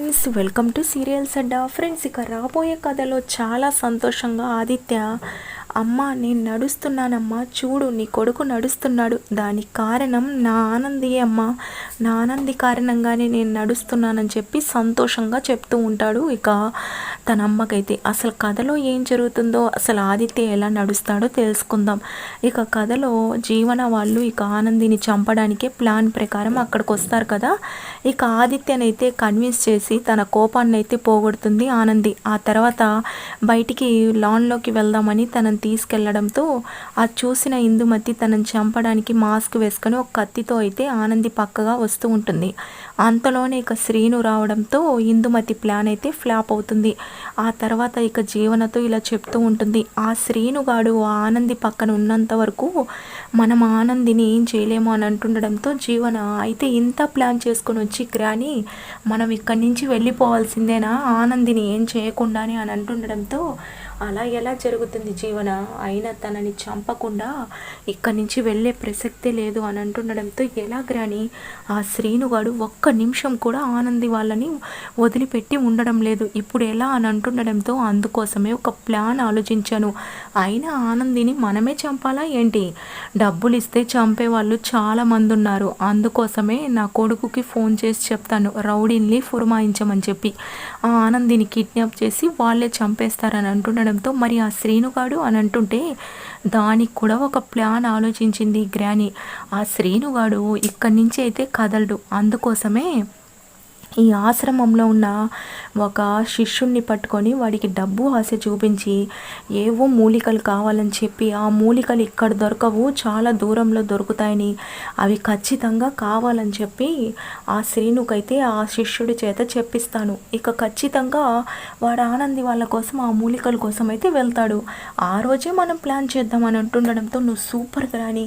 Friends welcome to serials అడ్డా friends ఇక రాబోయే కథలో చాలా సంతోషంగా ఆదిత్య అమ్మ నేను నడుస్తున్నానమ్మా చూడు నీ కొడుకు నడుస్తున్నాడు. దానికి కారణం నా ఆనంది అమ్మ. నా ఆనంది కారణంగానే నేను నడుస్తున్నానని చెప్పి సంతోషంగా చెప్తూ ఉంటాడు. ఇక తన అమ్మకైతే అసలు కథలో ఏం జరుగుతుందో అసలు ఆదిత్య ఎలా నడుస్తాడో తెలుసుకుందాం. ఇక కథలో జీవన వాళ్ళు ఇక ఆనందిని చంపడానికే ప్లాన్ ప్రకారం అక్కడికి వస్తారు కదా. ఇక ఆదిత్యనైతే కన్విన్స్ చేసి తన కోపాన్ని అయితే పోగొడుతుంది ఆనంది. ఆ తర్వాత బయటికి లాన్లోకి వెళ్దామని తనని తీసుకెళ్ళడంతో ఆ చూసిన ఇందుమతి తనని చంపడానికి మాస్క్ వేసుకొని ఒక కత్తితో అయితే ఆనంది పక్కగా వస్తూ ఉంటుంది. అంతలోనే ఇక శ్రీను రావడంతో ఇందుమతి ప్లాన్ అయితే ఫ్లాప్ అవుతుంది. ఆ తర్వాత ఇక జీవనతో ఇలా చెప్తూ ఉంటుంది. ఆ శ్రీనుగాడు ఆ ఆనంది పక్కన ఉన్నంత వరకు మనం ఆనందిని ఏం చేయలేము అని అంటుండడంతో జీవన అయితే ఇంత ప్లాన్ చేసుకొని వచ్చి గ్రాని మనం ఇక్కడి నుంచి వెళ్ళిపోవాల్సిందేనా? ఆనందిని ఏం చేయకుండానే అని అంటుండడంతో అలా ఎలా జరుగుతుంది జీవన? అయినా తనని చంపకుండా ఇక్కడి నుంచి వెళ్ళే ప్రసక్తే లేదు అని అంటుండడంతో ఎలా గ్రాని? ఆ శ్రీనుగాడు ఒక్క నిమిషం కూడా ఆనంది వాళ్ళని వదిలిపెట్టి ఉండడం లేదు. ఇప్పుడు ఎలా అని అంటుండడంతో అందుకోసమే ఒక ప్లాన్ ఆలోచించాను. అయినా ఆనందిని మనమే చంపాలా ఏంటి? డబ్బులు ఇస్తే చంపే వాళ్ళు చాలా మంది ఉన్నారు. అందుకోసమే నా కొడుకుకి ఫోన్ చేసి చెప్తాను. రౌడీని ఫుర్మాయించమని చెప్పి. ఆ ఆనందిని కిడ్నాప్ చేసి వాళ్ళే చంపేస్తారని అంటుండడంతో మరి ఆ శ్రీనుగాడు అని అంటుంటే దానికి కూడా ఒక ప్లాన్ ఆలోచించింది గ్రాని. ఆ శ్రీనుగాడు ఇక్కడి నుంచి అయితే కదలడు. అందుకోసమే ఈ ఆశ్రమంలో ఉన్న ఒక శిష్యుణ్ణి పట్టుకొని వాడికి డబ్బు ఆశ చూపించి ఏవో మూలికలు కావాలని చెప్పి ఆ మూలికలు ఇక్కడ దొరకవు చాలా దూరంలో దొరుకుతాయని అవి ఖచ్చితంగా కావాలని చెప్పి ఆ శ్రీనుకైతే ఆ శిష్యుడి చేత చెప్పిస్తాను. ఇక ఖచ్చితంగా వాడు ఆనంది వాళ్ళ కోసం ఆ మూలికల కోసం అయితే వెళ్తాడు. ఆ రోజే మనం ప్లాన్ చేద్దామని అంటుండడంతో నువ్వు సూపర్ రాని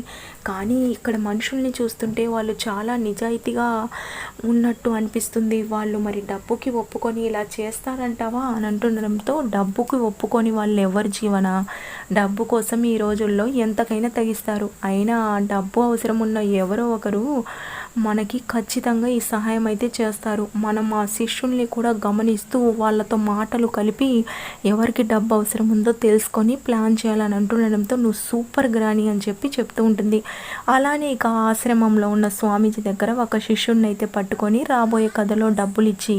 కానీ ఇక్కడ మనుషుల్ని చూస్తుంటే వాళ్ళు చాలా నిజాయితీగా ఉన్నట్టు అనిపిస్తుంది. వాళ్ళు మరి డబ్బుకి ఒప్పుకొని ఇలా చేస్తారంటావా అని అంటుండడంతో డబ్బుకి ఒప్పుకొని వాళ్ళు ఎవరి జీవన? డబ్బు కోసం ఈ రోజుల్లో ఎంతకైనా తెగిస్తారు. అయినా డబ్బు అవసరం ఉన్న ఎవరో ఒకరు మనకి ఖచ్చితంగా ఈ సహాయం అయితే చేస్తారు. మనం ఆ శిష్యుల్ని కూడా గమనిస్తూ వాళ్ళతో మాటలు కలిపి ఎవరికి డబ్బు అవసరం ఉందో తెలుసుకొని ప్లాన్ చేయాలని అంటుండడంతో నువ్వు సూపర్ గ్రాని అని చెప్పి చెప్తూ ఉంటుంది. అలానే ఇక ఆశ్రమంలో ఉన్న స్వామీజీ దగ్గర ఒక శిష్యుడిని అయితే పట్టుకొని రాబోయే కథలో డబ్బులు ఇచ్చి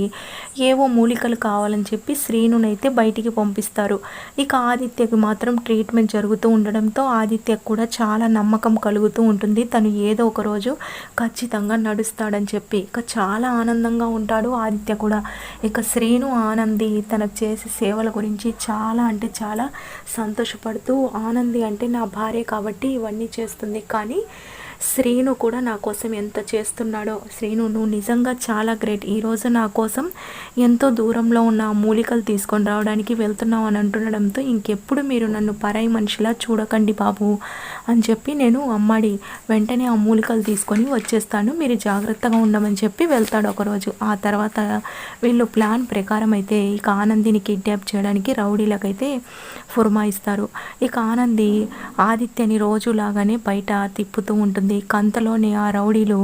ఏవో మూలికలు కావాలని చెప్పి శ్రీనునైతే బయటికి పంపిస్తారు. ఇక ఆదిత్యకి మాత్రం ట్రీట్మెంట్ జరుగుతూ ఉండడంతో ఆదిత్యకు కూడా చాలా నమ్మకం కలుగుతూ ఉంటుంది. తను ఏదో ఒక రోజు ఖచ్చితంగా నడుస్తాడని చెప్పి ఇక చాలా ఆనందంగా ఉంటాడు. ఆదిత్య కూడా ఇక శ్రీను ఆనంది తనకు చేసే సేవల గురించి చాలా అంటే చాలా సంతోషపడుతూ ఆనంది అంటే నా భార్య కాబట్టి ఇవన్నీ చేస్తుంది. కానీ శ్రీను కూడా నా కోసం ఎంత చేస్తున్నాడో. శ్రీను నువ్వు నిజంగా చాలా గ్రేట్. ఈరోజు నా కోసం ఎంతో దూరంలో ఉన్న ఆ మూలికలు తీసుకొని రావడానికి వెళ్తున్నావు అని అంటుండడంతో ఇంకెప్పుడు మీరు నన్ను పరాయి మనిషిలా చూడకండి బాబు అని చెప్పి నేను అమ్మాడి వెంటనే ఆ మూలికలు తీసుకొని వచ్చేస్తాను. మీరు జాగ్రత్తగా ఉండమని చెప్పి వెళ్తాడు ఒకరోజు. ఆ తర్వాత వీళ్ళు ప్లాన్ ప్రకారం అయితే ఇక ఆనందిని కిడ్నాప్ చేయడానికి రౌడీలకైతే ఫుర్మాయిస్తారు ఇక ఆనంది ఆదిత్యని రోజులాగానే బయట తిప్పుతూ ఉంటుంది. కంతలోని ఆ రౌడీలు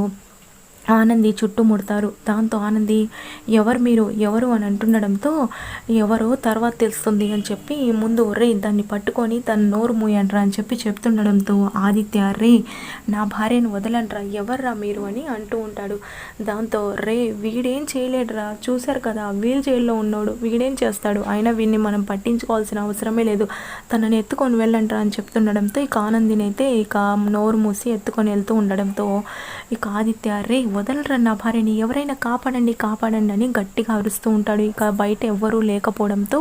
ఆనంది చుట్టుముడతారు. దాంతో ఆనంది ఎవరు మీరు? ఎవరు? అని అంటుండడంతో ఎవరో తర్వాత తెలుస్తుంది అని చెప్పి ముందు రే దాన్ని పట్టుకొని తన నోరు మూయండ్రా అని చెప్పి చెప్తుండడంతో ఆదిత్య రే నా భార్యను వదలండ్రా ఎవర్రా మీరు? అని అంటూ ఉంటాడు. దాంతో రే వీడేం చేయలేడురా? చూశారు కదా వీల్ జైల్లో ఉన్నాడు వీడేం చేస్తాడు? అయినా వీడిని మనం పట్టించుకోవాల్సిన అవసరమే లేదు. తనని ఎత్తుకొని వెళ్ళండ్రా అని చెప్తుండడంతో ఇక ఆనందిని అయితే ఇక నోరు మూసి ఎత్తుకొని వెళ్తూ ఉండడంతో ఇక ఆదిత్య రే వదలరా నా భార్యని? ఎవరైనా కాపాడండి కాపాడండి అని గట్టిగా అరుస్తూ ఉంటాడు. ఇక బయట ఎవ్వరూ లేకపోవడంతో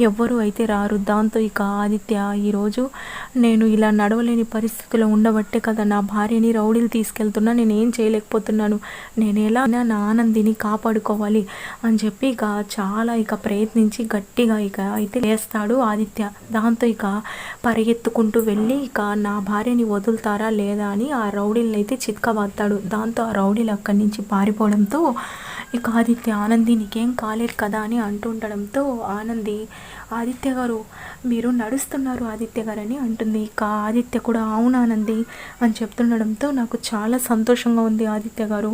ఎవ్వరూ అయితే రారు. దాంతో ఇక ఆదిత్య ఈరోజు నేను ఇలా నడవలేని పరిస్థితిలో ఉండబట్టే కదా నా భార్యని రౌడీలు తీసుకెళ్తున్నా నేను ఏం చేయలేకపోతున్నాను? నేను ఎలా నా ఆనందిని కాపాడుకోవాలి అని చెప్పి ఇక చాలా ఇక ప్రయత్నించి గట్టిగా ఇక అయితే లేస్తాడు ఆదిత్య. దాంతో ఇక పరిగెత్తుకుంటూ వెళ్ళి ఇక నా భార్యని వదులుతారా లేదా? అని ఆ రౌడీలను అయితే చిత్కబాతాడు దాంతో ఆ రౌడీ అక్కడి నుంచి పారిపోవడంతో ఇక ఆదిత్య ఆనంది నీకేం కాలేదు కదా అని అంటుండడంతో ఆనంది ఆదిత్య గారు మీరు నడుస్తున్నారు ఆదిత్య గారు అని అంటుంది. ఇక ఆదిత్య కూడా అవును ఆనంది అని చెప్తుండడంతో నాకు చాలా సంతోషంగా ఉంది ఆదిత్య గారు.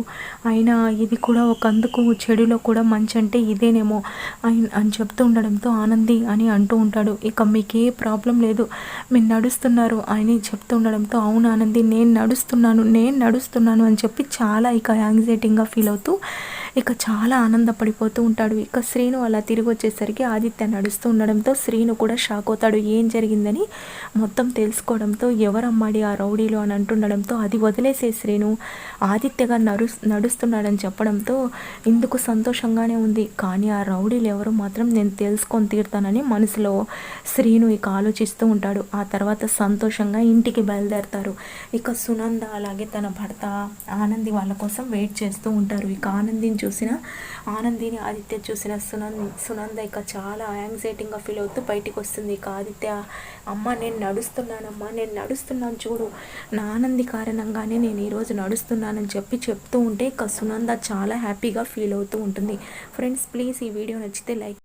అయినా ఇది కూడా ఒక అందుకు చెడులో కూడా మంచి అంటే ఇదేనేమో అని అని చెప్తూ ఉండడంతో ఆనంది అని అంటూ ఉంటాడు. ఇక మీకు ఏ ప్రాబ్లం లేదు. మీరు నడుస్తున్నారు అని చెప్తూ ఉండడంతో అవును ఆనంది నేను నడుస్తున్నాను నేను నడుస్తున్నాను అని చెప్పి చాలా ఇక యాంగ్జైటీగా ఫీల్ అవుతూ ఇక చాలా ఆనందపడిపోతూ ఉంటాడు. ఇక శ్రీను అలా తిరిగి వచ్చేసరికి ఆదిత్య నడుస్తూ ఉండడంతో శ్రీను కూడా షాక్ అవుతాడు. ఏం జరిగిందని మొత్తం తెలుసుకోవడంతో ఎవరమ్మాడి ఆ రౌడీలు అని అంటుండడంతో అది వదిలేసే శ్రీను ఆదిత్యగా నడు నడుస్తున్నాడని చెప్పడంతో ఇందుకు సంతోషంగానే ఉంది. కానీ ఆ రౌడీలు ఎవరు మాత్రం నేను తెలుసుకొని తీరుతానని మనసులో శ్రీను ఇక ఆలోచిస్తూ ఉంటాడు. ఆ తర్వాత సంతోషంగా ఇంటికి బయలుదేరతారు. ఇక సునంద అలాగే తన భర్త ఆనంది వాళ్ళ కోసం వెయిట్ చేస్తూ ఉంటారు. ఇక ఆనందిని చూసిన ఆనందిని ఆదిత్య చూసిన సునంద సునంద ఇక చాలా యాంగ్జైటీగా ఫీల్ అవుతూ బయటికి వస్తుంది. ఇక ఆదిత్య అమ్మ నేను నడుస్తున్నానమ్మా నేను నడుస్తున్నాను చూడు. నా ఆనంది కారణంగానే నేను ఈరోజు నడుస్తున్నానని చెప్పి చెప్తూ ఉంటే ఇక సునంద చాలా హ్యాపీగా ఫీల్ అవుతూ ఉంటుంది. ఫ్రెండ్స్ ప్లీజ్ ఈ వీడియో నచ్చితే లైక్